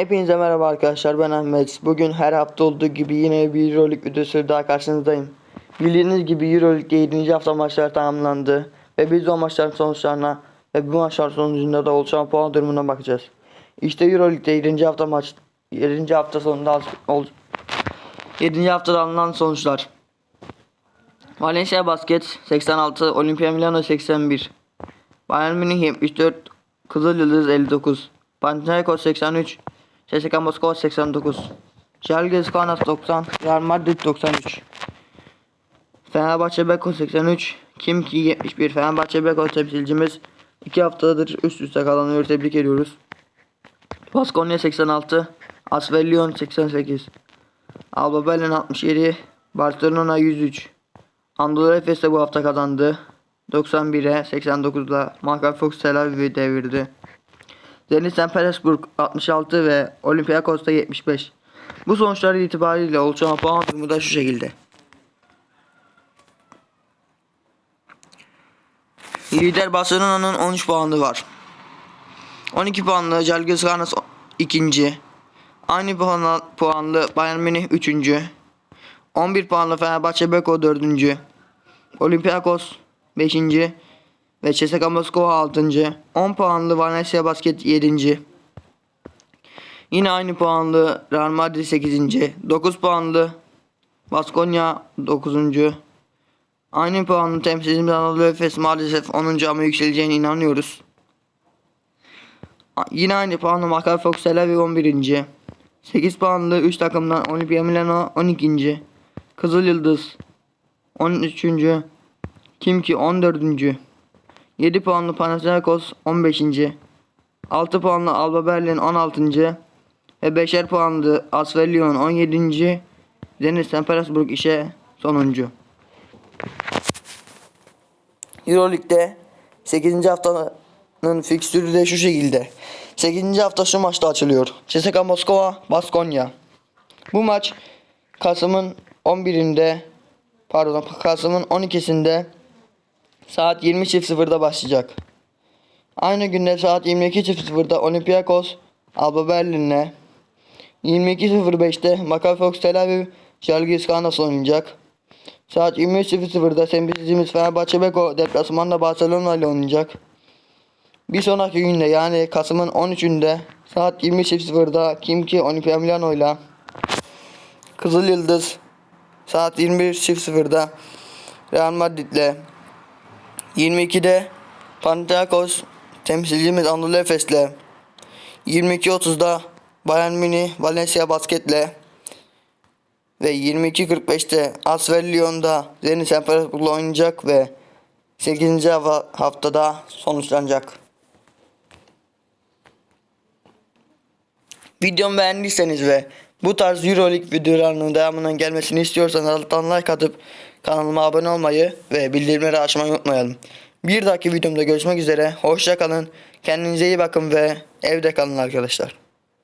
Hepinize merhaba arkadaşlar ben Ahmet. Bugün her hafta olduğu gibi yine bir Euroleague videosu daha karşınızdayım. Bildiğiniz gibi Euroleague'de 7. hafta maçları tamamlandı. Ve biz o maçların sonuçlarına ve bu maçlar sonucunda da oluşan puan durumuna bakacağız. İşte Euroleague'de 7. hafta maç 7. hafta sonunda ol, 7. haftada alınan sonuçlar. Valencia Basket 86, Olimpia Milano 81. Bayern Münih 74, Kızıl Yıldız 59, Panathinaikos 83, CSKA Moskova 89, Žalgiris Kaunas 90, Real Madrid 93. Fenerbahçe Beko 83, Kimki 71, Fenerbahçe Beko temsilcimiz 2 haftadır üst üste kalanıyor tebrik ediyoruz. Baskonya 86, Asvel Lyon 88, Alba Berlin 67, Barcelona 103, Anadolu Efes de bu hafta kazandı. 91'e 89'da Maccabi Fox Tel Aviv'i devirdi. Zenit St. Petersburg 66 ve Olympiakos da 75. Bu sonuçlar itibariyle oluşan puan durumu da şu şekilde. Lider Barcelona'nın 13 puanı var. 12 puanlı Žalgiris Kaunas ikinci. Aynı puanlı, puanlı Bayern Münih 3. 11 puanlı Fenerbahçe Beko 4. Olympiakos 5. ve CSKA Moskova 6. 10 puanlı Valencia Basket 7. Yine aynı puanlı Real Madrid 8. 9 puanlı Baskonya 9. Aynı puanlı temsilcimiz Anadolu Efes maalesef 10. ama yükseleceğine inanıyoruz. Yine aynı puanlı Maccabi Fox Tel Aviv 11. 8 puanlı 3 takımdan Olimpia Milano 12. Kızıl Yıldız 13. Kimki 14. 7 puanlı Panathinaikos 15. 6 puanlı Alba Berlin 16. ve 5'er puanlı Asvel Lyon 17. Zenit St. Petersburg işe sonuncu. Euroleague'de 8. haftanın fikstürü de şu şekilde. 8. hafta şu maçta açılıyor. CSKA Moskova, Baskonya. Bu maç Kasım'ın 11'inde pardon Kasım'ın 12'sinde saat 20.00'da başlayacak. Aynı günde saat 22.00'da Olympiakos Alba Berlin'le 22.05'te Maccabi Fox Tel Aviv Žalgiris Kaunas oynayacak. Saat 23.00'da temsilcimiz Fenerbahçe Beko deplasmanda Barcelona ile oynayacak. Bir sonraki günde yani Kasım'ın 13'ünde saat 20.00'da Kimki Olimpia Milano ile Kızıl Yıldız saat 21.00'da Real Madrid'le 22'de Panathinaikos temsilcimiz Anadolu Efes'le 22.30'da Bayern Münih Valencia Basket'le ve 22.45'te Asvel Lyon'da Zenit St. Oynayacak ve 8. hava- haftada sonuçlanacak. Videomu beğendiyseniz ve bu tarz Euroleague videolarının devamının gelmesini istiyorsanız alttan like atıp kanalıma abone olmayı ve bildirimleri açmayı unutmayalım. Bir dahaki videomda görüşmek üzere. Hoşça kalın. Kendinize iyi bakın ve evde kalın arkadaşlar.